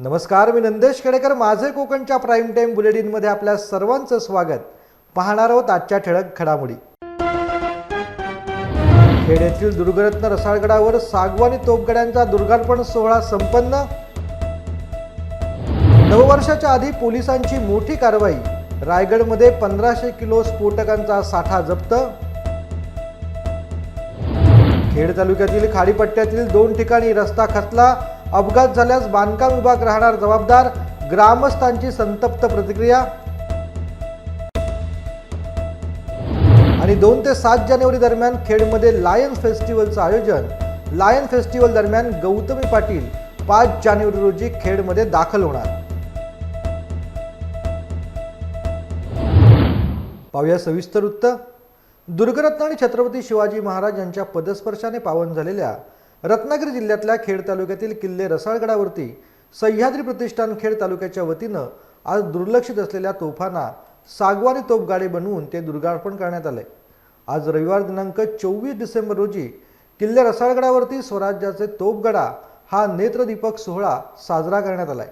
नमस्कार मी नंदेश खेडेकर माझे कोकणच्या प्राईम टाईम बुलेटिनमध्ये आपल्या सर्वांचं स्वागत. पाहणार आहोत आजच्या ठळक घडामोडी. खेड येथील दुर्गरत्न रसाळगडावर सागवानी तोपगड्यांचा दुर्गार्पण सोहळा संपन्न. नववर्षाच्या आधी पोलिसांची मोठी कारवाई. रायगडमध्ये पंधराशे किलो स्फोटकांचा साठा जप्त. खेड तालुक्यातील खाडीपट्ट्यातील दोन ठिकाणी रस्ता खचला. अपघात झाल्यास बांधकाम विभाग राहणार जबाबदार. ग्रामस्थांची संतप्त प्रतिक्रिया. आणि दोन ते सात जानेवारी दरम्यान खेडमध्ये लायन फेस्टिवलचं आयोजन. लायन फेस्टिवल दरम्यान गौतमी पाटील पाच जानेवारी रोजी खेडमध्ये दाखल होणार. पाहूया सविस्तर वृत्त. दुर्गरत्न आणि छत्रपती शिवाजी महाराज यांच्या पदस्पर्शाने पावन झालेल्या रत्नागिरी जिल्ह्यातल्या खेड तालुक्यातील किल्ले रसाळगडावरती सह्याद्री प्रतिष्ठान खेड तालुक्याच्या वतीनं आज दुर्लक्षित असलेल्या तोफांना सागवानी तोफगाडे बनवून ते दुर्गार्पण करण्यात आले. आज रविवार दिनांक चोवीस डिसेंबर रोजी किल्ले रसाळगडावरती स्वराज्याचे तोफगडा हा नेत्रदीपक सोहळा साजरा करण्यात आलाय.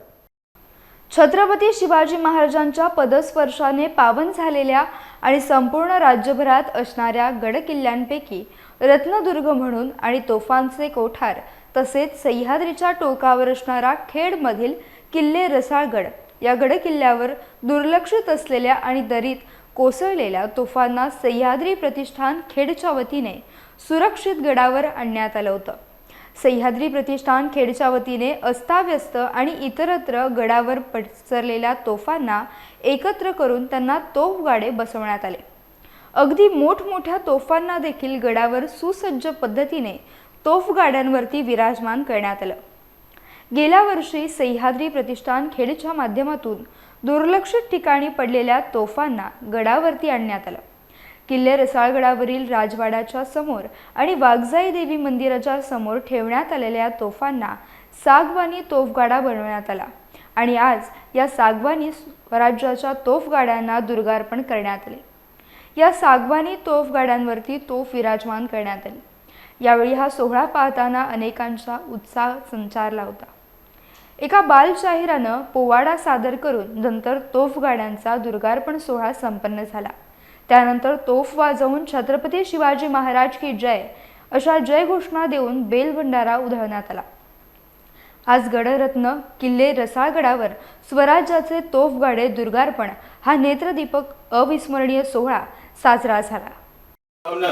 छत्रपती शिवाजी महाराजांच्या पदस्पर्शाने पावन झालेल्या आणि संपूर्ण राज्यभरात असणाऱ्या गडकिल्ल्यांपैकी रत्नदुर्ग म्हणून आणि तोफांचे कोठार तसेच सह्याद्रीच्या टोकावर असणारा खेडमधील किल्ले रसाळगड या गडकिल्ल्यावर दुर्लक्षित असलेल्या आणि दरीत कोसळलेल्या तोफांना सह्याद्री प्रतिष्ठान खेडच्या वतीने सुरक्षित गडावर आणण्यात आलं होतं. सह्याद्री प्रतिष्ठान खेडच्या वतीने अस्ताव्यस्त आणि इतरत्र गडावर पसरलेल्या तोफांना एकत्र करून त्यांना तोफगाडे बसवण्यात आले. अगदी मोठमोठ्या तोफांना देखील गडावर सुसज्ज पद्धतीने तोफगाड्यांवरती विराजमान करण्यात आलं. गेल्या वर्षी सह्याद्री प्रतिष्ठान खेडच्या माध्यमातून दुर्लक्षित ठिकाणी पडलेल्या तोफांना गडावरती आणण्यात आलं. किल्ले रसाळगडावरील राजवाड्याच्या समोर आणि वाघजाई देवी मंदिराच्या समोर ठेवण्यात आलेल्या तोफांना सागवानी तोफगाडा बनवण्यात आला आणि आज या सागवानी स्वराज्याच्या तोफगाड्यांना दुर्गार्पण करण्यात आले. या सागवानी तोफगाड्यांवरती तोफ विराजमान करण्यात आली. यावेळी हा सोहळा पाहताना अनेकांचा उत्साह संचारला होता. एका बालशाहिरानं पोवाडा सादर करून नंतर तोफगाड्यांचा दुर्गार्पण सोहळा संपन्न झाला. त्यानंतर तोफ वाजवून छत्रपती शिवाजी महाराज की जय अशा जय घोषणा देऊन बेलभंडारा उधळण्यात आला. आज गडरत्न किल्ले रसाळगडावर स्वराज्याचे तोफगाडे दुर्गार्पण हा नेत्रदीपक अविस्मरणीय सोहळा साजरा झाला.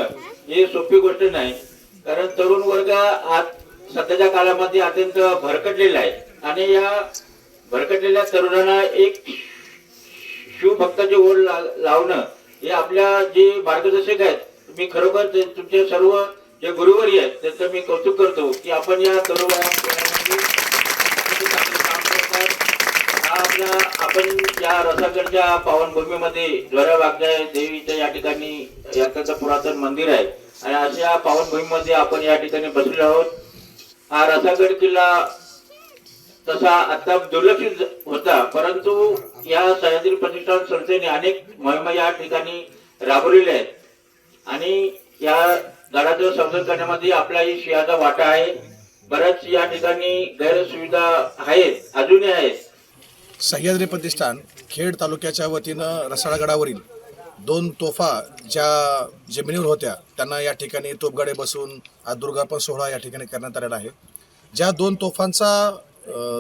ही सोपी गोष्ट नाही. कारण तरुण वर्ग आज सध्याच्या काळामध्ये अत्यंत भरकटलेला आहे. आणि या भरकटलेल्या तरुणांना एक शिवभक्ताची ओढ लावणं हे आपल्या जे मार्गदर्शक आहेत मी खरोखर तुमचे सर्व जे गुरुवरी आहेत त्यांचं मी कौतुक करतो की आपण या तरुण वयामध्ये किती चांगलं काम करतात हा आपला आपण या रसागडच्या पावनभूमीमध्ये ज्वरा देवीच्या या ठिकाणी याचं पुरातन मंदिर आहे. आणि अशा पावनभूमीमध्ये आपण या ठिकाणी बसलेलो आहोत. हा रसागड किल्ला तसा आता दुर्लक्षित होता परंतु या सह्याद्री प्रतिष्ठान संस्थेने अनेक मोहिमा या ठिकाणी राबवलेल्या आहेत. आणि या गडाचं संवर्धन करण्यामध्ये आपला सिंहाचा वाटा आहे. बऱ्याच या ठिकाणी गैरसुविधा आहेत अजूनही आहेत. सह्याद्री प्रतिष्ठान खेड तालुक्याच्या वतीनं रसाळगडावरील दोन तोफा ज्या जमिनीवर होत्या त्यांना या ठिकाणी तोफगाडे बसून आज दुर्गापन सोहळा या ठिकाणी करण्यात आलेला आहे. ज्या दोन तोफांचा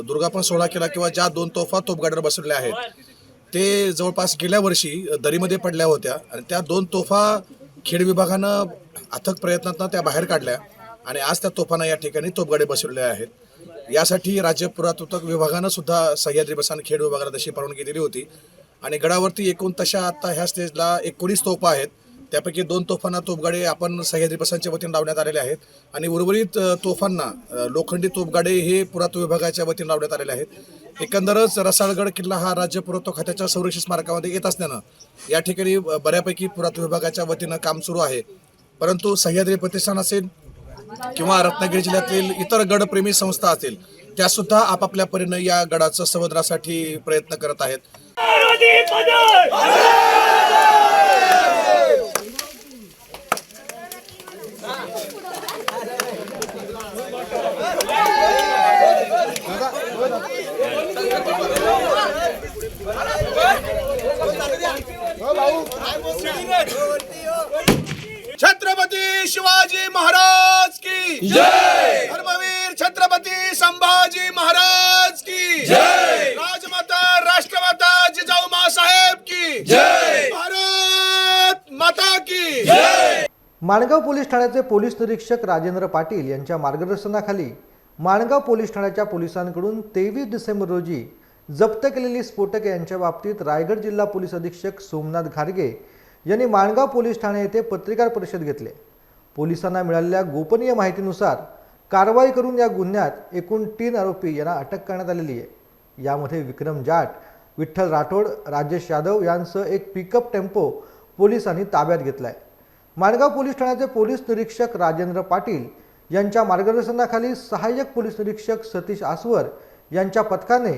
दुर्गापन सोहळा केला किंवा ज्या दोन तोफा तोफगाड्यावर बसवल्या आहेत ते जवळपास गेल्या वर्षी दरीमध्ये पडल्या होत्या आणि त्या दोन तोफा खेड विभागानं अथक प्रयत्नातनं त्या बाहेर काढल्या आणि आज त्या तोफांना या ठिकाणी तोफगाडे बसवलेले आहेत. यासाठी राज्य पुरातत्व विभागानं सुद्धा सह्याद्री बसान खेड विभागाला तशी परवानगी दिली होती. आणि गडावरती एकूण तशा आता ह्या स्टेजला एकोणीस तोफा आहेत. त्यापैकी दोन तोफांना तोफगाडे आपण सह्याद्री बसांच्या वतीने लावण्यात आलेले आहेत. आणि उर्वरित तोफांना लोखंडी तोफगाडे हे पुरातत्व विभागाच्या वतीने लावण्यात आलेले आहेत. एकंदरच रसाळगड किल्ला हा राज्य पुरातत्व खात्याच्या संरक्षित स्मारकामध्ये येत असल्यानं या ठिकाणी बऱ्यापैकी पुरातत्व विभागाच्या वतीनं काम सुरू आहे. परंतु सह्याद्री प्रतिष्ठान असेल किंवा रत्नागिरी जिल्ह्यातील इतर गडप्रेमी संस्था असतील त्या सुद्धा आपापल्या परीनं या गडाचं संवर्धनासाठी प्रयत्न करत आहेत. हो, पार्वती छत्रपती शिवाजी महाराज की जय! धर्मवीर छत्रपती संभाजी महाराज की जय! राजमाता राष्ट्रमाता जिजाऊ मासाहेब की जय! भारत माता की जय! माणगाव पोलीस ठाण्याचे पोलीस निरीक्षक राजेंद्र पाटील यांच्या मार्गदर्शनाखाली माणगाव पोलीस ठाण्याच्या पोलिसांकडून तेवीस डिसेंबर रोजी जप्त केलेली स्फोटके यांच्या बाबतीत रायगड जिल्हा पोलीस अधीक्षक सोमनाथ घारगे यांनी माणगाव पोलीस ठाणे येथे पत्रकार परिषद घेतले. पोलिसांना मिळालेल्या गोपनीय माहितीनुसार कारवाई करून या गुन्ह्यात एकूण तीन आरोपी यांना अटक करण्यात आलेली आहे. यामध्ये विक्रम जाट विठ्ठल राठोड राजेश यादव यांसह एक पिकअप टेम्पो पोलिसांनी ताब्यात घेतला आहे माणगाव पोलीस ठाण्याचे पोलीस निरीक्षक राजेंद्र पाटील यांच्या मार्गदर्शनाखाली सहाय्यक पोलीस निरीक्षक सतीश आसवर यांच्या पथकाने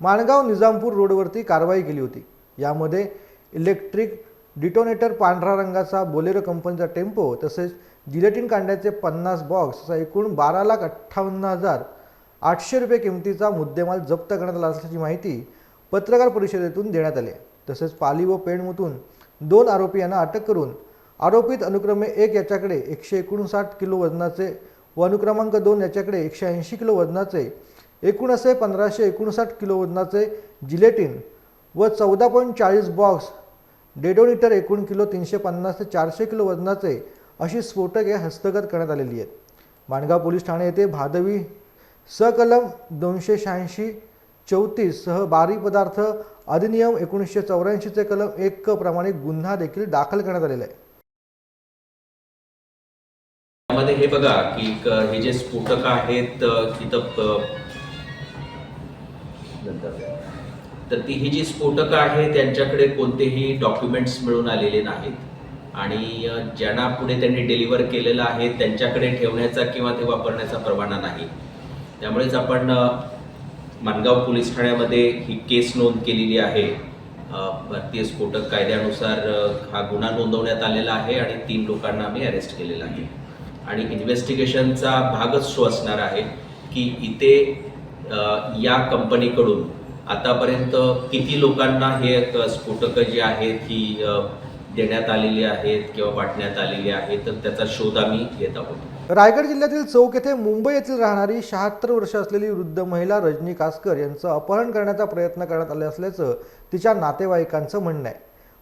माणगाव निजामपूर रोडवरती कारवाई केली होती. यामध्ये इलेक्ट्रिक डिटोनेटर पांढरा रंगाचा बोलेरो कंपनीचा टेम्पो तसेच जिलेटिन कांड्याचे पन्नास बॉक्स असा एकूण बारा लाख अठ्ठावन्न हजार आठशे रुपये किमतीचा मुद्देमाल जप्त करण्यात आला असल्याची माहिती पत्रकार परिषदेतून देण्यात आली तसेच पाली व पेणमधून दोन आरोपी यांना अटक करून आरोपित अनुक्रमे एक याच्याकडे एकशे एकोणसाठ किलो वजनाचे व अनुक्रमांक दोन याच्याकडे एकशे ऐंशी किलो वजनाचे एकूण असे पंधराशे एकोणसाठ किलो वजनाचे जिलेटिन व चौदा पॉईंट चाळीस बॉक्स डेडोनिटर एकूण किलो तीनशे पन्नास ते चारशे किलो वजनाचे अशी स्फोटके हस्तगत करण्यात आलेली आहेत. माणगाव पोलीस ठाणे येथे भादवी सकलम दोनशे शहाऐंशी चौतीस सह बारी पदार्थ अधिनियम एकोणीसशे चौऱ्याऐंशीचे कलम एक प्रमाणे गुन्हा देखील दाखल करण्यात आलेला आहे. त्यामध्ये हे बघा की हे जे स्फोटक आहेत तिथं तर ती ही जी स्फोटकं आहेत त्यांच्याकडे कोणतेही डॉक्युमेंट्स मिळून आलेले नाहीत. आणि ज्यांना पुढे त्यांनी डिलिव्हर केलेलं आहे त्यांच्याकडे ठेवण्याचा किंवा ते वापरण्याचा परवाना नाही. त्यामुळेच आपण मानगाव माणगाव पोलीस ठाण्यामध्ये ही केस नोंद केलेली आहे. भारतीय स्फोटक कायद्यानुसार हा गुन्हा नोंदवण्यात आलेला आहे आणि तीन लोकांना आम्ही अरेस्ट केलेला आहे. आणि इन्व्हेस्टिगेशनचा भागच तो असणार आहे की इथे या कंपनीकडून आतापर्यंत किती लोकांना हे स्फोटकं जी आहेत ही देण्यात आलेली आहेत किंवा वाटण्यात आलेली आहेत तर त्याचा शोध आम्ही घेत आहोत. रायगड जिल्ह्यातील चौक येथे मुंबई येथील राहणारी शहात्तर वर्ष असलेली वृद्ध महिला रजनी कासकर यांचं अपहरण करण्याचा प्रयत्न करण्यात आले असल्याचं तिच्या नातेवाईकांचं म्हणणं आहे.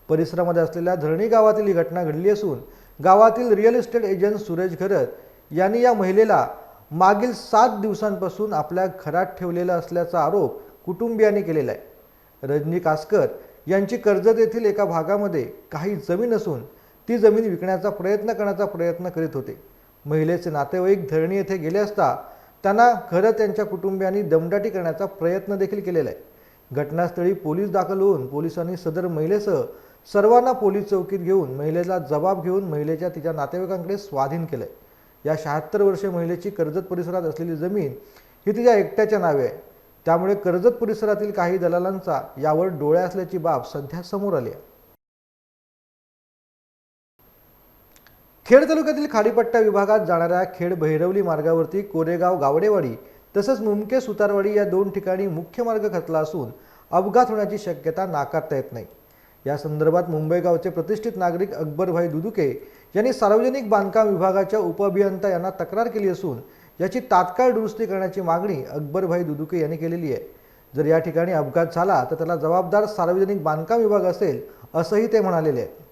परिसरामध्ये असलेल्या धरणी गावातील ही घटना घडली असून गावातील real estate agent Suresh Gharat यांनी या महिलेला मागील सात दिवसांपासून आपल्या घरात ठेवलेला असल्याचा आरोप कुटुंबियांनी केलेला आहे. रजनी कासकर यांची कर्जत येथील एका भागामध्ये काही जमीन असून ती जमीन विकण्याचा प्रयत्न करण्याचा प्रयत्न करीत होते. महिलेचे नातेवाईक धरणी येथे गेले असता त्यांना खरं त्यांच्या कुटुंबियांनी दमदाटी करण्याचा प्रयत्न देखील केलेला आहे. घटनास्थळी पोलीस दाखल होऊन पोलिसांनी सदर महिलेसह सर्वांना पोलीस चौकीत घेऊन महिलेला जबाब घेऊन महिलेच्या तिच्या नातेवाईकांकडे स्वाधीन केलं या शहात्तर वर्षे महिलेची कर्जत परिसरात असलेली जमीन ही तिच्या एकट्याच्या नावे आहे. त्यामुळे कर्जत परिसरातील काही दलालांचा यावर डोळ्या असल्याची बाब सध्या समोर आली आहे. खेड तालुक्यातील खाडीपट्टा विभागात जाणाऱ्या खेड भैरवली मार्गावरती कोरेगाव गावडेवाडी तसंच मुमके सुतारवाडी या दोन ठिकाणी मुख्य मार्ग खचला असून अपघात होण्याची शक्यता नाकारता येत नाही. या संदर्भात मुंबई गावचे प्रतिष्ठित नागरिक अकबरभाई दुदुके यांनी सार्वजनिक बांधकाम विभागाच्या उपअभियंता यांना तक्रार केली असून याची तात्काळ दुरुस्ती करण्याची मागणी अकबरभाई दुदुके यांनी केलेली आहे. जर या ठिकाणी अपघात झाला तर त्याला जबाबदार सार्वजनिक बांधकाम विभाग असेल असंही ते म्हणालेले आहे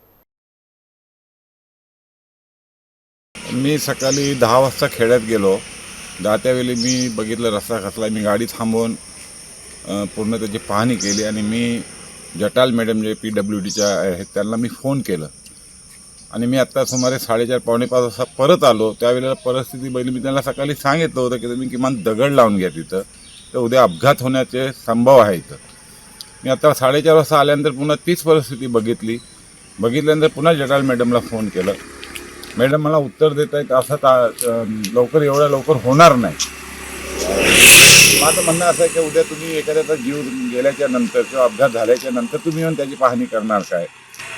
मी सकाळी दहा वाजता खेड्यात गेलो. दहा त्यावेळी मी बघितलं रस्ता कसला मी गाडी थांबवून पूर्ण त्याची पाहणी केली आणि मी Jatal madam J P W डीच्या आहेत त्यांना मी फोन केलं. आणि मी आत्ता सुमारे साडेचार पावणे पाच वाजता परत आलो. त्यावेळेला परिस्थिती बैल मी त्यांना सकाळी सांगितलं होतं की तुम्ही किमान दगड लावून घ्या तिथं. तर उद्या अपघात होण्याचे संभव आहे इथं. मी आता साडेचार वाजता आल्यानंतर पुन्हा तीच परिस्थिती बघितली. बघितल्यानंतर पुन्हा जटाल मॅडमला फोन केलं. मॅडम मला उत्तर देत आहेत असं ता लवकर एवढ्या लवकर होणार नाही. माझं म्हणणं असं आहे की उद्या तुम्ही एखाद्याचा जीव गेल्याच्यानंतर किंवा अपघात झाल्याच्यानंतर तुम्ही येऊन त्याची पाहणी करणार काय?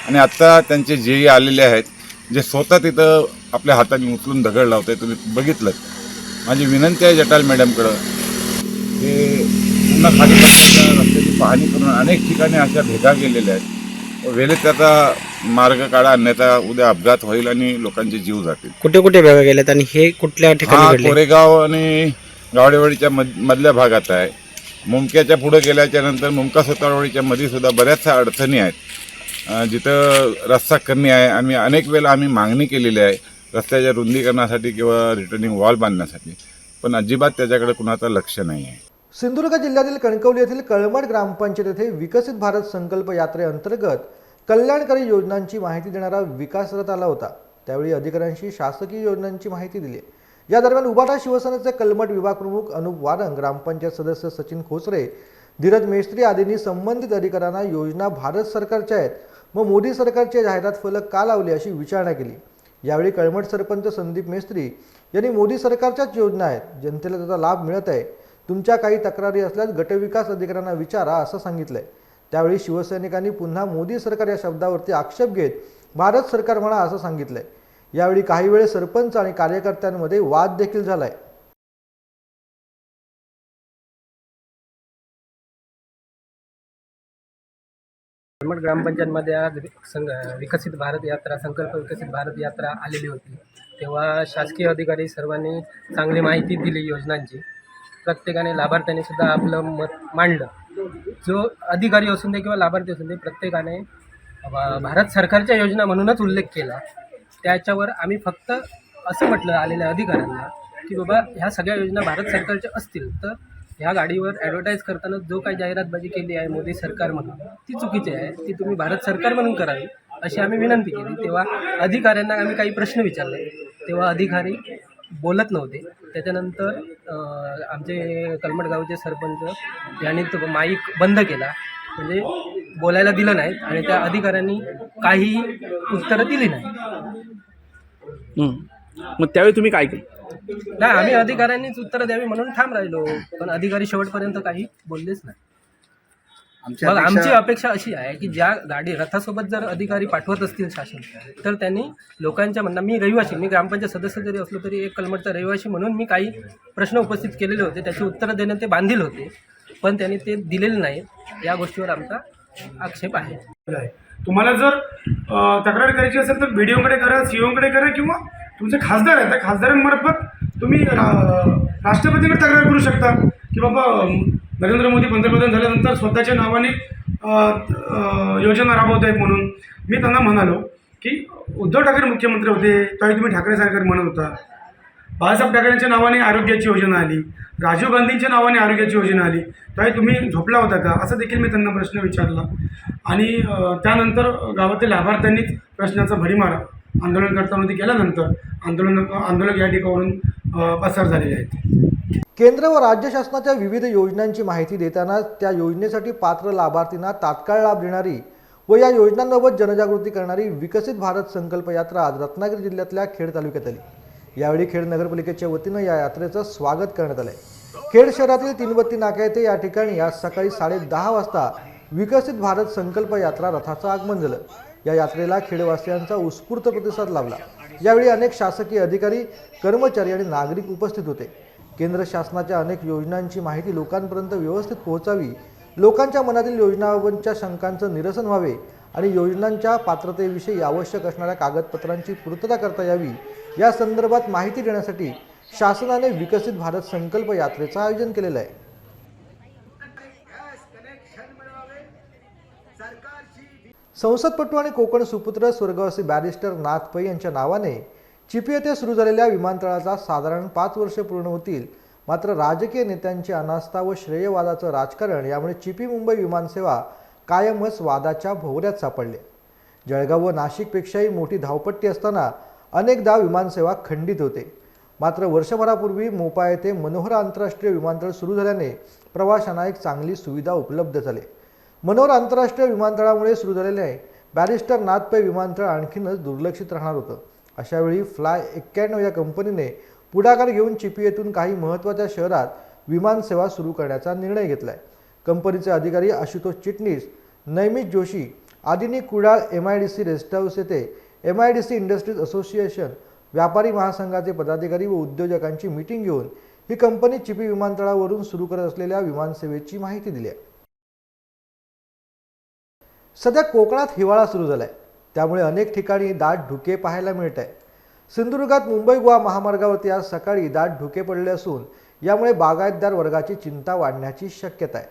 आणि आत्ता त्यांचे जेही आलेले आहेत जे स्वतः तिथं आपल्या हाताने उचलून दगड लावते तुम्ही बघितलं माझी विनंती आहे जटाल मॅडमकडं की पूर्ण खाडीपर्यंत रस्त्याची पाहणी करून अनेक ठिकाणी अशा भेगा गेलेल्या आहेत. वेळेत त्याचा मार्ग काढा अन्यथा उद्या अपघात होईल आणि लोकांचे जीव जातील. कुठे कुठे भेगा गेल्यात आणि हे कुठल्या ठिकाणी कोरेगाव आणि गावडेवाडीच्या मध मधल्या भागात आहे. मुमक्याच्या पुढे गेल्याच्यानंतर मुमका सुतारवाडीच्या मध्ये सुद्धा बऱ्याचशा अडचणी आहेत. जिथं रस्ता कमी आहे आम्ही अनेक वेळेला आम्ही मागणी केलेली आहे रस्त्याच्या रुंदीकरणासाठी किंवा रिटर्निंग वॉल बांधण्यासाठी. पण अजिबात त्याच्याकडे कुणाचं लक्ष नाही आहे. सिंधुदुर्ग जिल्ह्यातील कणकवली येथील कळमड ग्रामपंचायत येथे विकसित भारत संकल्प यात्रेअंतर्गत कल्याणकारी योजनांची माहिती देणारा विकास रथ आला होता. त्यावेळी अधिकाऱ्यांशी शासकीय योजनांची माहिती दिली. या दरम्यान उबाटा शिवसेनेचे कलमट विभाग प्रमुख अनुप वारंग ग्रामपंचायत सदस्य सचिन खोसरे धीरज मेस्त्री आदींनी संबंधित अधिकाऱ्यांना योजना भारत सरकारच्या आहेत मग मोदी सरकारच्या जाहिरात फलक का लावले अशी विचारणा केली? यावेळी कळमट सरपंच संदीप मेस्त्री यांनी मोदी सरकारच्याच योजना आहेत. जनतेला त्याचा लाभ मिळत आहे. तुमच्या काही तक्रारी असल्यास गटविकास अधिकाऱ्यांना विचारा असं सांगितलंय. त्यावेळी शिवसैनिकांनी पुन्हा मोदी सरकार या शब्दावरती आक्षेप घेत भारत सरकार म्हणा असं सांगितलंय. यावेळी काही वेळे सरपंच आणि कार्यकर्त्यांमध्ये वाद देखील झालाय. कळमठ ग्रामपंचायतमध्ये आज संघ विकसित भारत यात्रा संकल्प विकसित भारत यात्रा आलेली होती. तेव्हा शासकीय अधिकारी सर्वांनी चांगली माहिती दिली योजनांची. प्रत्येकाने लाभार्थ्याने सुद्धा आपलं मत मांडलं. जो अधिकारी असून दे किंवा लाभार्थी असून दे प्रत्येकाने भारत सरकारच्या योजना म्हणूनच उल्लेख केला. त्याच्यावर आम्ही फक्त असं म्हटलं आलेल्या अधिकाऱ्यांना की बाबा ह्या सगळ्या योजना भारत सरकारच्या असतील तर ह्या गाडीवर ॲडव्हर्टाईज करताना जो काही जाहिरातबाजी केली आहे मोदी सरकार म्हणून ती चुकीची आहे. ती तुम्ही भारत सरकार म्हणून करावी अशी आम्ही विनंती केली. तेव्हा अधिकाऱ्यांना आम्ही काही प्रश्न विचारले. तेव्हा अधिकारी बोलत नव्हते. त्याच्यानंतर आमचे कलमटगावचे सरपंच यांनी तो माईक बंद केला. म्हणजे बोलायला दिलं नाही आणि त्या अधिकाऱ्यांनी काही उत्तरं दिली नाही. मग त्यावेळी तुम्ही काय केलं? नाही आम्ही अधिकाऱ्यांनीच उत्तरं द्यावी म्हणून ठाम राहिलो पण अधिकारी शेवटपर्यंत काही बोललेच नाही. मग आमची अपेक्षा अशी आहे की ज्या गाडी रथासोबत जर अधिकारी पाठवत असतील शासन तर त्यांनी लोकांच्या म्हणणं मी रहिवासी मी ग्रामपंचायत सदस्य जरी असलो तरी एक कलमटचा रहिवासी म्हणून मी काही प्रश्न उपस्थित केलेले होते त्याची उत्तरं देणं ते बांधील होते पण त्यांनी ते दिलेले नाहीत या गोष्टीवर आमचा आक्षेप आहे आहे. तुम्हाला जर अ, तक्रार करायची असेल तर व्हिडिओकडे करा सीओकडे करा किंवा तुमचे खासदार आहेत. त्या खासदारांमार्फत तुम्ही रा- राष्ट्रपतींकडे तक्रार करू शकता की बाबा नरेंद्र मोदी पंतप्रधान झाल्यानंतर स्वतःच्या नावाने योजना राबवत आहेत म्हणून. मी त्यांना म्हणालो की उद्धव ठाकरे मुख्यमंत्री होते त्यावेळी तुम्ही ठाकरे सरकार म्हणत होता. बाळासाहेब ठाकरेंच्या नावाने आरोग्याची योजना आली. राजीव गांधींच्या नावाने आरोग्याची योजना आली. त्यावेळी तुम्ही झोपला होता का? असं देखील मी त्यांना प्रश्न विचारला. आणि त्यानंतर गावातील लाभार्थ्यांनीच प्रश्नाचा आंदोलनकर्त्यांमध्ये केल्यानंतर आंदोलन आंदोलक या ठिकाणावरून पसार झालेले आहेत. केंद्र व राज्य शासनाच्या विविध योजनांची माहिती देताना त्या योजनेसाठी पात्र लाभार्थींना तात्काळ लाभ देणारी व या योजनांबाबत जनजागृती करणारी विकसित भारत संकल्प यात्रा आज रत्नागिरी जिल्ह्यातल्या खेड तालुक्यात आली. यावेळी खेड नगरपालिकेच्या वतीनं या यात्रेचं स्वागत करण्यात आलंय. खेड शहरातील तीनबत्ती नाका येथे या ठिकाणी आज सकाळी साडे दहा वाजता विकसित भारत संकल्प यात्रा रथाचं आगमन झालं. या यात्रेला खेडवासियांचा उत्स्फूर्त प्रतिसाद लाभला. यावेळी अनेक शासकीय अधिकारी कर्मचारी आणि नागरिक उपस्थित होते. केंद्र शासनाच्या अनेक योजनांची माहिती लोकांपर्यंत व्यवस्थित पोहोचावी लोकांच्या मनातील योजनांच्या शंकांचं निरसन व्हावे आणि योजनांच्या पात्रतेविषयी आवश्यक असणाऱ्या कागदपत्रांची पूर्तता करता यावी या संदर्भात माहिती देण्यासाठी शासनाने विकसित भारत संकल्प यात्रेचं आयोजन केलेलं आहे. संसदपटू आणि कोकण सुपुत्र स्वर्गवासी बॅरिस्टर नाथ पै यांच्या नावाने चिपी येथे सुरू झालेल्या विमानतळाचा साधारण पाच वर्ष पूर्ण होतील. मात्र राजकीय नेत्यांची अनास्था व श्रेयवादाचं राजकारण यामुळे चिपी मुंबई विमानसेवा कायमच वादाच्या भोवऱ्यात सापडले. जळगाव व नाशिकपेक्षाही मोठी धावपट्टी असताना अनेकदा विमानसेवा खंडित होते. मात्र वर्षभरापूर्वी मोपा येथे मनोहर आंतरराष्ट्रीय विमानतळ सुरू झाल्याने प्रवाशांना एक चांगली सुविधा उपलब्ध झाली. मनोहर आंतरराष्ट्रीय विमानतळामुळे सुरू झालेले बॅरिस्टर नाथपै विमानतळ आणखीनच दुर्लक्षित राहणार होतं. अशावेळी फ्लाय एक्क्याण्णव या कंपनीने पुढाकार घेऊन चिपी काही महत्त्वाच्या शहरात विमानसेवा सुरू करण्याचा निर्णय घेतला आहे कंपनीचे अधिकारी Ashutosh Chitnis Naimit Joshi Adini Kudal M I D C rest house येथे M I D C industries association व्यापारी महासंघाचे पदाधिकारी व उद्योजकांची मीटिंग घेऊन ही कंपनी चिपी विमानतळावरून सुरू करत असलेल्या विमानसेवेची माहिती दिली आहे. सध्या कोकणात हिवाळा सुरू झाला आहे त्यामुळे अनेक ठिकाणी दाट धुके पाहायला मिळत आहे सिंधुदुर्गात मुंबई गोवा महामार्गावरती आज सकाळी दाट धुके पडले असून यामुळे बागायतदार वर्गाची चिंता वाढण्याची शक्यता आहे.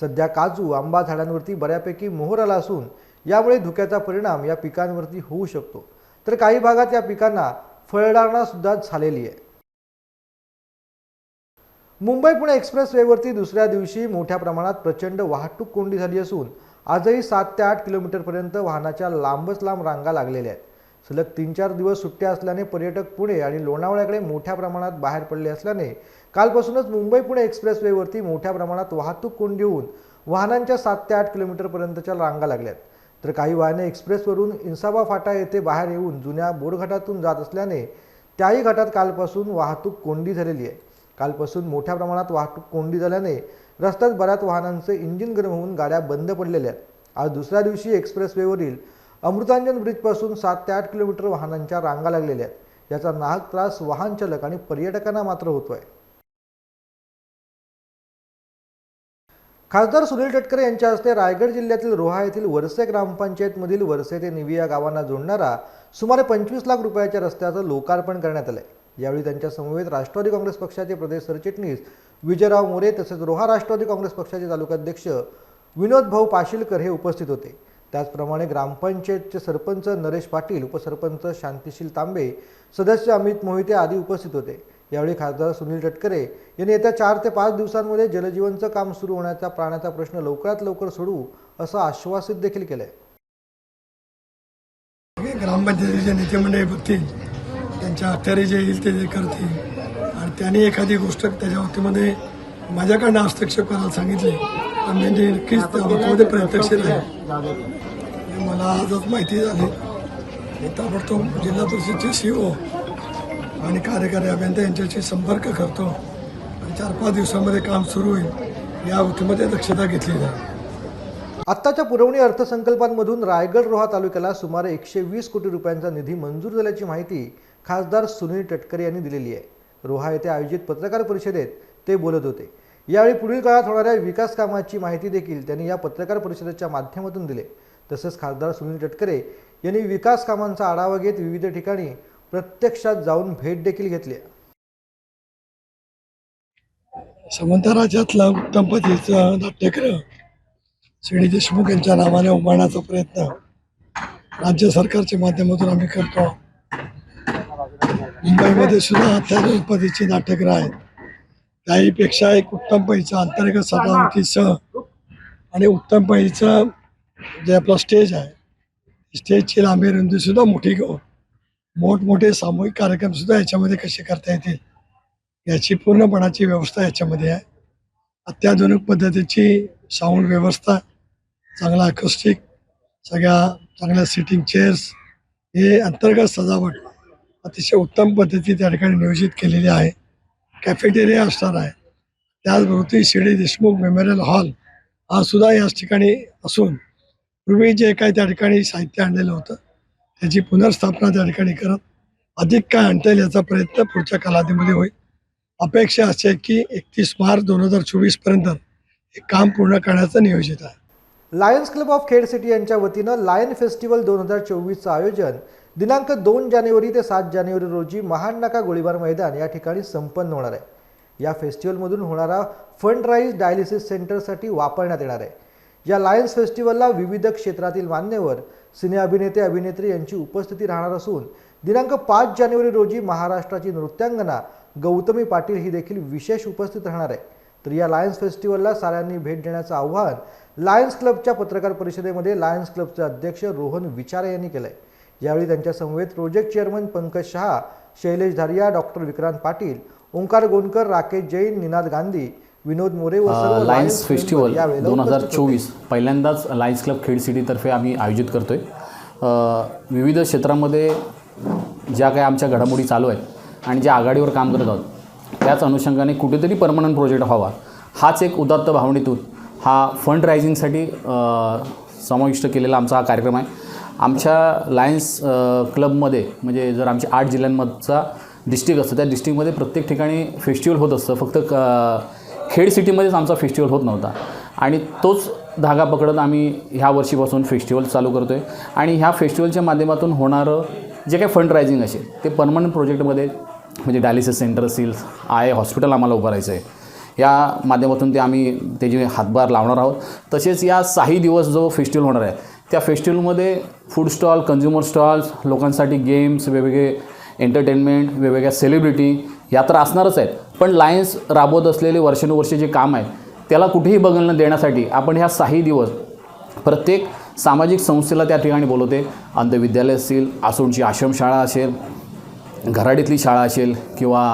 सध्या काजू आंबा झाडांवरती बऱ्यापैकी मोहर आला असून यामुळे धुक्याचा परिणाम या पिकांवरती होऊ शकतो. तर काही भागात या पिकांना फळडाणासुद्धा झालेली आहे. मुंबई पुणे एक्सप्रेस वेवरती दुसऱ्या दिवशी मोठ्या प्रमाणात प्रचंड वाहतूक कोंडी झाली असून आजही सात ते आठ किलोमीटरपर्यंत वाहनाच्या लांबच लांब रांगा लागलेल्या आहेत. सलग तीन चार दिवस सुट्ट्या असल्याने पर्यटक पुणे आणि लोणावळ्याकडे मोठ्या प्रमाणात बाहेर पडले असल्याने कालपासूनच मुंबई पुणे एक्सप्रेसवेवरती मोठ्या प्रमाणात वाहतूक कोंडी होऊन वाहनांच्या सात ते आठ किलोमीटरपर्यंतच्या रांगा लागल्यात तर काही वाहने एक्सप्रेसवरून इन्साबा फाटा येथे बाहेर येऊन जुन्या बोरघाटातून जात असल्याने त्याही घाटात कालपासून वाहतूक कोंडी झालेली आहे. कालपासून मोठ्या प्रमाणात वाहतूक कोंडी झाल्याने रस्त्यात बऱ्याच वाहनांचे इंजिन गरम होऊन गाड्या बंद पडलेल्या आहेत. आज दुसऱ्या दिवशी एक्सप्रेसवेवरील अमृतांजन ब्रिजपासून सात ते आठ किलोमीटर वाहनांच्या रांगा लागलेल्या आहेत. याचा नाहक त्रास वाहन चालक आणि पर्यटकांना मात्र होतोय. खासदार सुनील तटकरे यांच्या हस्ते रायगड जिल्ह्यातील रोहा येथील वरसे ग्रामपंचायतमधील वरसे ते निविया गावांना जोडणारा सुमारे पंचवीस लाख रुपयाच्या रस्त्याचं लोकार्पण करण्यात आलंय. यावेळी त्यांच्या समवेत राष्ट्रवादी काँग्रेस पक्षाचे प्रदेश सरचिटणीस विजयराव मोरे तसेच रोहा राष्ट्रवादी काँग्रेस पक्षाचे तालुकाध्यक्ष विनोद भाऊ पाशीलकर हे उपस्थित होते. त्याचप्रमाणे ग्रामपंचायतचे सरपंच नरेश पाटील उपसरपंच शांतिशील तांबे सदस्य अमित मोहिते आदी उपस्थित होते. यावेळी खासदार सुनील तटकरे यांनी येत्या चार ते पाच दिवसांमध्ये जलजीवनचं काम सुरू होण्याचा प्राण्याचा प्रश्न लवकरात लवकर सोडवू असं आश्वासित देखील केलंय. ग्रामपंचायतीचे नेते मंडळी बघतील. त्यांच्या अखत्यारी जे येईल ते करतील. त्याने एखादी गोष्ट त्याच्या बाबतीमध्ये माझ्याकडनं हस्तक्षेप करायला सांगितले. म्हणजे तर नक्कीच त्या बाबतीमध्ये प्रत्यक्षील आहे मला आजच माहिती झाली. मी ताबडतोब जिल्हा परिषदचे ओ आणि कार्यकारी अभियंता यांच्याशी संपर्क करतो. आणि चार पाच दिवसामध्ये काम सुरू होईल. या बाबतीमध्ये दक्षता घेतली जाईल. आत्ताच्या पुरवणी अर्थसंकल्पांमधून रायगड रोहा तालुक्याला सुमारे एकशे वीस कोटी रुपयांचा निधी मंजूर झाल्याची माहिती खासदार सुनील तटकरे यांनी दिलेली आहे. रोहा येथे आयोजित पत्रकार परिषदेत ते बोलत होते. यावेळी पुढील काळात होणाऱ्या विकास कामाची माहिती देखील त्यांनी या पत्रकार परिषदेच्या माध्यमातून दिले. तसंच खासदार सुनील तटकरे यांनी विकास कामांचा आढावा घेत विविध ठिकाणी प्रत्यक्षात जाऊन भेट देखील घेतली. समंत राज्यातला उत्तम पतीचं देशमुख यांच्या नावाने उभारण्याचा प्रयत्न राज्य सरकारच्या माध्यमातून आम्ही करतो. मुंबईमध्ये सुद्धा अत्याधुनिक पद्धतीची नाट्यगृह आहेत. त्याहीपेक्षा एक उत्तम पैचं अंतर्गत सजावटीसह आणि उत्तम पैचं जे आपला स्टेज आहे स्टेजची लांबी रुंदी सुद्धा मोठी घेऊन मोठमोठे सामूहिक कार्यक्रम सुद्धा याच्यामध्ये कसे करता येतील याची पूर्णपणाची व्यवस्था याच्यामध्ये आहे. अत्याधुनिक पद्धतीची साऊंड व्यवस्था चांगला अकोस्टिक सगळ्या चांगल्या सिटिंग चेअर्स हे अंतर्गत सजावट अतिशय उत्तम पद्धती त्या ठिकाणी नियोजित केलेली आहे. कॅफेटेरिया असणार आहे. त्याचबरोबर शिर्डी देशमुख मेमोरियल हॉल हा सुद्धा याच ठिकाणी असून पूर्वी जे काही त्या ठिकाणी साहित्य आणलेलं होतं त्याची पुनर्स्थापना त्या ठिकाणी करत अधिक काय आणता येईल याचा प्रयत्न पुढच्या कालावधीमध्ये होईल. अपेक्षा अशी आहे की एकतीस मार्च दोन हजार चोवीसपर्यंत हे काम पूर्ण करण्याचं नियोजित आहे. Lions club of Khed city यांच्या वतीनं लायन फेस्टिवल दोन हजार चोवीसचं आयोजन दिनांक दोन जानेवारी ते सात जानेवारी रोजी महानका नाका गोळीबार मैदान या ठिकाणी संपन्न होणार आहे. या फेस्टिवलमधून होणारा फंड राईज डायलिसिस सेंटरसाठी वापरण्यात येणार आहे. या लायन्स फेस्टिवलला विविध क्षेत्रातील मान्यवर सिने अभिनेते अभिनेत्री यांची उपस्थिती राहणार असून दिनांक पाच जानेवारी रोजी महाराष्ट्राची नृत्यांगना गौतमी पाटील ही देखील विशेष उपस्थित राहणार आहे. तर या लायन्स फेस्टिवलला साऱ्यांनी भेट देण्याचं आव्हान लायन्स क्लबच्या पत्रकार परिषदेमध्ये लायन्स क्लबचे अध्यक्ष रोहन विचारे यांनी केलं आहे यावेळी त्यांच्या समवेत project chairman Pankaj Shah Shailesh Dhariya doctor Vikrant Patil Omkar Gonkar Rakesh Jain Ninad Gandhi Vinod More व लायन्स फेस्टिवल दोन हजार. चोवीस पहिल्यांदाच लायन्स क्लब खेड सिटीतर्फे आम्ही आयोजित करतो आहे विविध क्षेत्रामध्ये ज्या काही आमच्या घडामोडी चालू आहेत आणि ज्या आघाडीवर काम करत आहोत त्याच अनुषंगाने कुठेतरी परमनंट प्रोजेक्ट व्हावा. हाच एक उदात्त भावनेतून हा फंड रायझिंगसाठी समाविष्ट केलेला आमचा हा कार्यक्रम आहे. आमच्या लायन्स क्लबमध्ये म्हणजे जर आमच्या आठ जिल्ह्यांमधचा डिस्ट्रिक्ट असतं त्या डिस्ट्रिक्टमध्ये प्रत्येक ठिकाणी फेस्टिवल होत असतं. फक्त क खेड सिटीमध्येच आमचा फेस्टिवल होत नव्हता. आणि तोच धागा पकडत आम्ही ह्या वर्षीपासून फेस्टिवल चालू करतो आहे आणि ह्या फेस्टिवलच्या माध्यमातून होणारं जे काही फंड रायझिंग असेल ते परमनंट प्रोजेक्टमध्ये म्हणजे डायलिसिस सेंटर असेल आय हॉस्पिटल आम्हाला उभारायचं आहे या माध्यमातून ते आम्ही त्याचे हातभार लावणार आहोत. तसेच या साही दिवस जो फेस्टिवल होणार आहे त्या फेस्टिवलमध्ये फूड स्टॉल कन्झ्युमर स्टॉल्स लोकांसाठी गेम्स वेगवेगळे एंटरटेनमेंट वेगवेगळ्या सेलिब्रिटी या तर असणारच आहेत. पण लायन्स राबवत असलेले वर्षानुवर्षे जे काम आहे त्याला कुठेही बघणं देण्यासाठी आपण ह्या साही दिवस प्रत्येक सामाजिक संस्थेला त्या ठिकाणी बोलवते. अंधविद्यालय असतील आसोडची आश्रमशाळा असेल घराडीतली शाळा असेल किंवा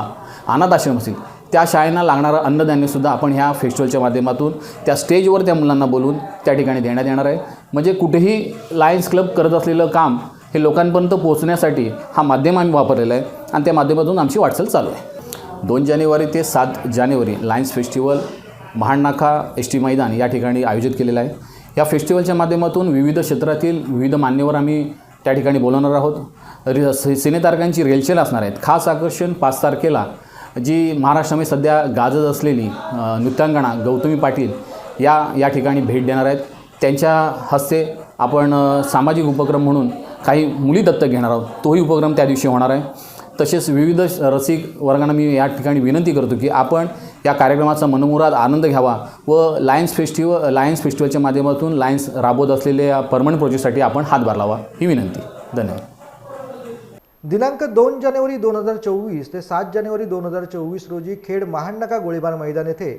अनाथ आश्रम असेल त्या शाळेंना लागणारं अन्नधान्यसुद्धा आपण ह्या फेस्टिवलच्या माध्यमातून त्या स्टेजवर त्या मुलांना बोलून त्या ठिकाणी देण्यात येणार आहे. म्हणजे कुठेही लायन्स क्लब करत असलेलं काम हे लोकांपर्यंत पोहोचण्यासाठी हा माध्यम आम्ही वापरलेला आहे आणि त्या माध्यमातून आमची वाटचाल चालू आहे. दोन जानेवारी ते सात जानेवारी Lions festival Mahadnaka S T मैदान या ठिकाणी आयोजित केलेलं आहे. या फेस्टिवलच्या माध्यमातून विविध क्षेत्रातील विविध मान्यवर आम्ही त्या ठिकाणी बोलवणार आहोत. रि सिनेतारकांची रेलचेल असणार आहेत. खास आकर्षण पाच तारखेला जी महाराष्ट्रामध्ये सध्या गाजत असलेली नृत्यांगणा गौतमी पाटील या या ठिकाणी भेट देणार आहेत. त्यांच्या हस्ते आपण सामाजिक उपक्रम म्हणून काही मुली दत्तक घेणार आहोत. तोही उपक्रम त्या दिवशी होणार आहे. तसेच विविध श- रसिक वर्गांना मी या ठिकाणी विनंती करतो की आपण या कार्यक्रमाचा मनमुराद आनंद घ्यावा व लायन्स फेस्टिवल लायन्स फेस्टिवलच्या माध्यमातून लायन्स राबवत असलेल्या परमनंट प्रोजेक्टसाठी आपण हातभार लावा. ही विनंती. धन्यवाद. दिनांक दोन जानेवारी दोन हजार चोवीस ते सात जानेवारी दोन हजार चोवीस रोजी खेड महाडनाका गोळीबार मैदान येथे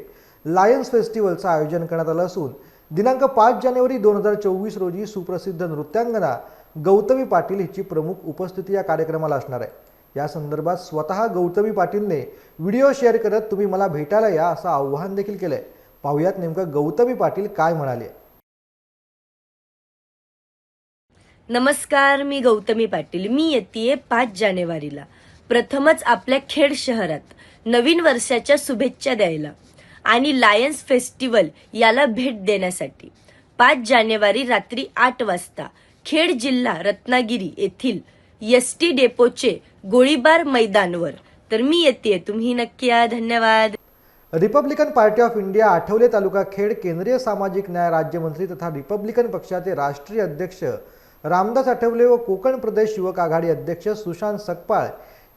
लायन्स फेस्टिवलचं आयोजन करण्यात आलं असून दिनांक पाच जानेवारी दोन हजार चोवीस रोजी सुप्रसिद्ध नृत्यांगना गौतमी पाटील हिची प्रमुख उपस्थिती या कार्यक्रमाला असणार आहे. या संदर्भात स्वतः गौतमी पाटीलने व्हिडिओ शेअर करत तुम्ही मला भेटायला या असं आव्हान देखील केलं आहे पाहुयात नेमकं गौतमी पाटील काय म्हणाले. नमस्कार मी गौतमी पाटील. मी येते पाच जानेवारीला. प्रथमच आपल्या खेड शहरात नवीन वर्षाच्या शुभेच्छा द्यायला आणि लायन्स फेस्टिवल याला भेट देण्यासाठी. पाच जानेवारी रात्री आठ वाजता खेड जिल्हा रत्नागिरी येथील एस टी डेपोचे गोळीबार मैदानवर. तर मी येते तुम्ही नक्की या. धन्यवाद. Republican party of India Athawale तालुका खेड केंद्रीय सामाजिक न्याय राज्यमंत्री तथा रिपब्लिकन पक्षाचे राष्ट्रीय अध्यक्ष रामदास आठवले व कोकण प्रदेश युवक आघाडी अध्यक्ष सुशांत सकपाळ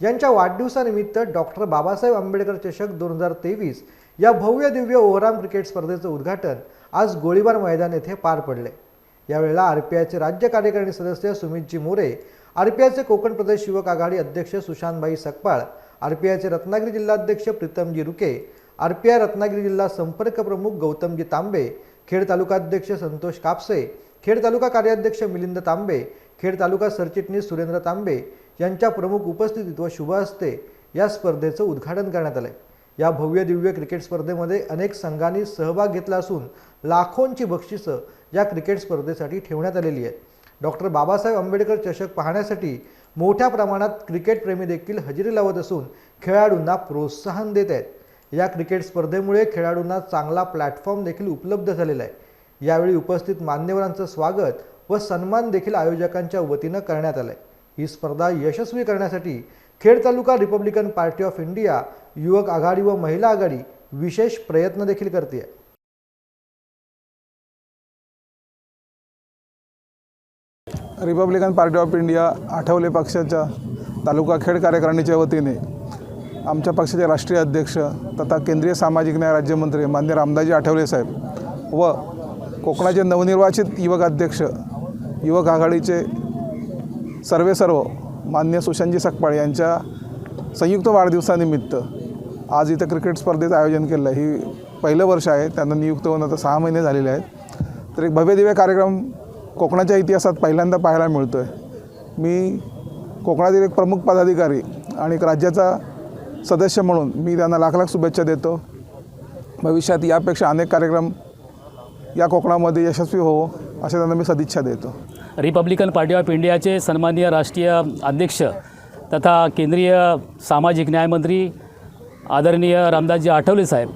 यांच्या वाढदिवसानिमित्त डॉक्टर बाबासाहेब आंबेडकर चषक दोन हजार तेवीस या भव्य दिव्य ओहराम क्रिकेट स्पर्धेचं उद्घाटन आज गोळीबार मैदान येथे पार पडले. यावेळेला आर पी आयचे राज्य कार्यकारिणी सदस्य सुमितजी मोरे आर पी आयचे कोकण प्रदेश युवक आघाडी अध्यक्ष सुशांतभाई सकपाळ आर पी आयचे रत्नागिरी जिल्हाध्यक्ष प्रीतमजी रुके आर पी आय रत्नागिरी जिल्हा संपर्क प्रमुख गौतमजी तांबे खेड तालुकाध्यक्ष संतोष कापसे खेड तालुका कार्याध्यक्ष मिलिंद तांबे खेड तालुका सरचिटणीस सुरेंद्र तांबे यांच्या प्रमुख उपस्थितीत व शुभ हस्ते या स्पर्धेचं उद्घाटन करण्यात आलंय. या भव्य दिव्य क्रिकेट स्पर्धेमध्ये अनेक संघांनी सहभाग घेतला असून लाखोंची बक्षिसं या क्रिकेट स्पर्धेसाठी ठेवण्यात आलेली आहेत. डॉक्टर बाबासाहेब आंबेडकर चषक पाहण्यासाठी मोठ्या प्रमाणात क्रिकेटप्रेमी देखील हजेरी लावत असून खेळाडूंना प्रोत्साहन देत आहेत. या क्रिकेट स्पर्धेमुळे खेळाडूंना चांगला प्लॅटफॉर्म देखील उपलब्ध झालेला आहे. यावेळी उपस्थित मान्यवरांचं स्वागत व सन्मान देखील आयोजकांच्या वतीनं करण्यात आलंय. ही स्पर्धा यशस्वी करण्यासाठी खेड तालुका रिपब्लिकन पार्टी ऑफ इंडिया युवक आघाडी व महिला आघाडी विशेष प्रयत्न देखील करते Republican party of India Athawale पक्षाच्या तालुका खेड कार्यकारिणीच्या वतीने आमच्या पक्षाचे राष्ट्रीय अध्यक्ष तथा केंद्रीय सामाजिक न्याय राज्यमंत्री मान्य रामदाजी आठवले साहेब व कोकणाचे नवनिर्वाचित युवक अध्यक्ष युवक आघाडीचे सर्वे सर्व मान्य सुशांतजी सकपाळ यांच्या संयुक्त वाढदिवसानिमित्त आज इथं क्रिकेट स्पर्धेचं आयोजन केलं आहे. ही पहिलं वर्ष आहे त्यांना नियुक्त होऊन आता सहा महिने झालेले आहेत. तर एक भव्यदिव्य कार्यक्रम कोकणाच्या इतिहासात पहिल्यांदा पाहायला मिळतो आहे मी कोकणातील एक प्रमुख पदाधिकारी आणि एक राज्याचा सदस्य म्हणून मी त्यांना लाख लाख शुभेच्छा देतो. भविष्यात यापेक्षा अनेक कार्यक्रम या कोकणामध्ये यशस्वी होवो असे त्यांना मी सदिच्छा देतो. रिपब्लिकन पार्टी ऑफ इंडियाचे सन्माननीय राष्ट्रीय अध्यक्ष तथा केंद्रीय सामाजिक न्यायमंत्री आदरणीय रामदासजी आठवले साहेब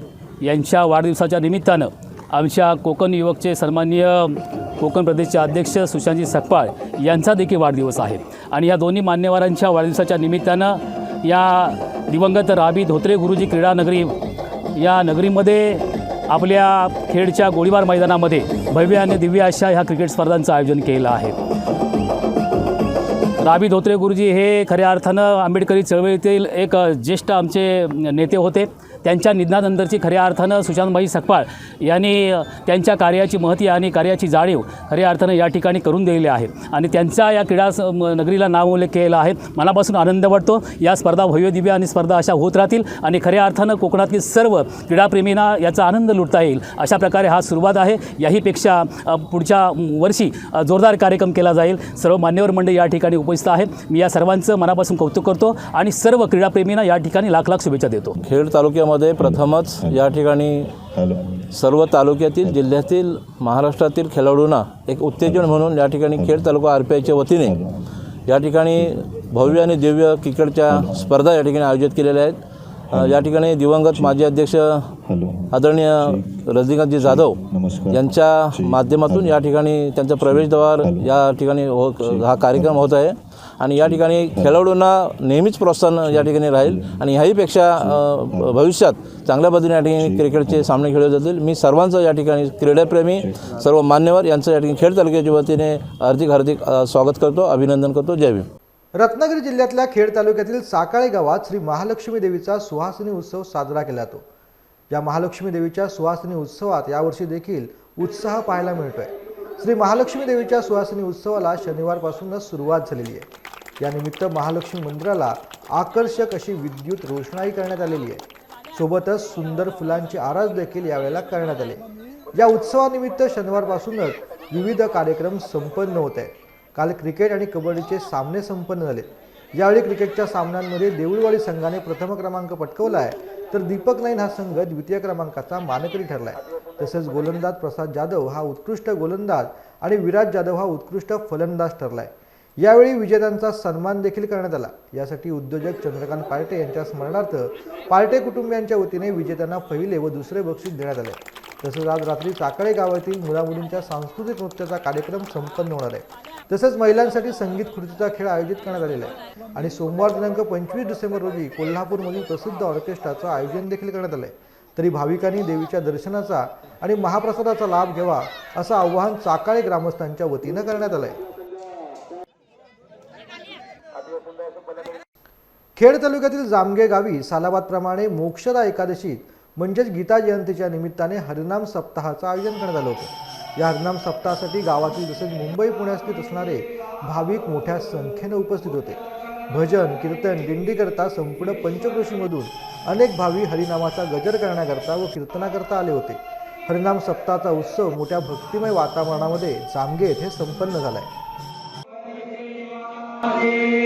यांच्या वाढदिवसाच्या निमित्तानं आमच्या कोकण युवकचे सन्माननीय कोकण प्रदेशचे अध्यक्ष सुशांतजी सकपाळ यांचा देखील वाढदिवस आहे. आणि या दोन्ही मान्यवरांच्या वाढदिवसाच्या निमित्तानं या दिवंगत राबी धोत्रे गुरुजी क्रीडा नगरी या नगरीमध्ये आपल्या खेडच्या गोळीबार मैदानामध्ये भव्य आणि दिव्य अशा ह्या क्रिकेट स्पर्धांचं आयोजन केलं आहे. राबी धोत्रे गुरुजी हे खऱ्या अर्थानं आंबेडकरी चळवळीतील एक ज्येष्ठ आमचे नेते होते. त्यांच्या निधनानंतरची खऱ्या अर्थानं सुशांतभाई सकपाळ यांनी त्यांच्या कार्याची महती आणि कार्याची जाणीव खऱ्या अर्थानं या ठिकाणी करून दिलेली आहे. आणि त्यांचा या क्रीडा स- म- नगरीला नाव उल्लेख केलेला आहे. मनापासून आनंद वाटतो. या स्पर्धा भव्यदिव्य आणि स्पर्धा अशा होत राहतील आणि खऱ्या अर्थानं कोकणातील सर्व क्रीडाप्रेमींना याचा आनंद लुटता येईल. अशा प्रकारे हा सुरुवात आहे. याहीपेक्षा पुढच्या वर्षी जोरदार कार्यक्रम केला जाईल. सर्व मान्यवर मंडळी या ठिकाणी उपस्थित आहेत. मी या सर्वांचं मनापासून कौतुक करतो आणि सर्व क्रीडाप्रेमींना या ठिकाणी लाख लाख शुभेच्छा देतो. खेड तालुक्यामध्ये प्रथमच या ठिकाणी सर्व तालुक्यातील जिल्ह्यातील महाराष्ट्रातील खेळाडूंना एक उत्तेजन म्हणून या ठिकाणी खेड तालुका आर पी आयच्या वतीने या ठिकाणी भव्य आणि दिव्य क्रिकेटच्या स्पर्धा या ठिकाणी आयोजित केलेल्या आहेत. या ठिकाणी दिवंगत माजी अध्यक्ष आदरणीय रजनीकांतजी जाधव यांच्या माध्यमातून या ठिकाणी त्यांचं प्रवेशद्वार या ठिकाणी हो हा कार्यक्रम होत आहे. आणि या ठिकाणी खेळाडूंना नेहमीच प्रोत्साहन या ठिकाणी राहील. आणि ह्याहीपेक्षा अ, भविष्यात चांगल्या पद्धतीने या ठिकाणी क्रिकेटचे सामने खेळले जातील. मी सर्वांचं या ठिकाणी क्रीडाप्रेमी सर्व मान्यवर यांचं या ठिकाणी खेड तालुक्याच्या वतीने हार्दिक हार्दिक स्वागत करतो अभिनंदन करतो. जय भीम. रत्नागिरी जिल्ह्यातल्या खेड तालुक्यातील साकाळे गावात श्री महालक्ष्मी देवीचा सुहासिनी उत्सव साजरा केला जातो. या महालक्ष्मी देवीच्या सुहासिनी उत्सवात यावर्षी देखील उत्साह पाहायला मिळतोय. श्री महालक्ष्मी देवीच्या सुहासिनी उत्सवाला शनिवारपासूनच सुरुवात झालेली आहे. यानिमित्त महालक्ष्मी मंदिराला आकर्षक अशी विद्युत रोषणाई करण्यात आलेली आहे. सोबतच सुंदर फुलांची आरास देखील यावेळेला करण्यात आले. या उत्सवानिमित्त शनिवारपासूनच विविध कार्यक्रम संपन्न होत आहेत. काल क्रिकेट आणि कबड्डीचे सामने संपन्न झाले. यावेळी क्रिकेटच्या सामन्यांमध्ये देऊळवाडी संघाने प्रथम क्रमांक पटकवला आहे तर दीपक नाईन हा संघ द्वितीय क्रमांकाचा मानकरी ठरला आहे तसेच गोलंदाज प्रसाद जाधव हा उत्कृष्ट गोलंदाज आणि विराट जाधव हा उत्कृष्ट फलंदाज ठरला आहे यावेळी विजेत्यांचा सन्मान देखील करण्यात आला. यासाठी उद्योजक चंद्रकांत पार्टे यांच्या स्मरणार्थ पार्टे कुटुंबियांच्या वतीने विजेत्यांना पहिले व दुसरे बक्षीस देण्यात आले. तसंच आज रात्री चाकळे गावातील मुलामुलींच्या सांस्कृतिक नृत्याचा कार्यक्रम संपन्न होणार आहे. तसंच महिलांसाठी संगीत खुर्चीचा खेळ आयोजित करण्यात आलेला आहे. आणि सोमवार दिनांक पंचवीस डिसेंबर रोजी कोल्हापूरमधील प्रसिद्ध ऑर्केस्ट्राचं आयोजन देखील करण्यात आलं आहे तरी भाविकांनी देवीच्या दर्शनाचा आणि महाप्रसादाचा लाभ घ्यावा असं आवाहन चाकाळे ग्रामस्थांच्या वतीनं करण्यात आलं आहे खेड तालुक्यातील जामगे गावी सालाबादप्रमाणे मोक्षदा एकादशीत म्हणजेच गीता जयंतीच्या निमित्ताने हरिनाम सप्ताहाचं आयोजन करण्यात आलं होतं. या हरिनाम सप्ताहासाठी गावातील तसेच मुंबई पुण्यास्थित असणारे भाविक मोठ्या संख्येनं उपस्थित होते. भजन कीर्तन दिंडीकरता संपूर्ण पंचकृषीमधून अनेक भावी हरिनामाचा गजर करण्याकरता व कीर्तनाकरता आले होते. हरिनाम सप्ताहाचा उत्सव मोठ्या भक्तिमय वातावरणामध्ये जामगे येथे संपन्न झालाय. आहे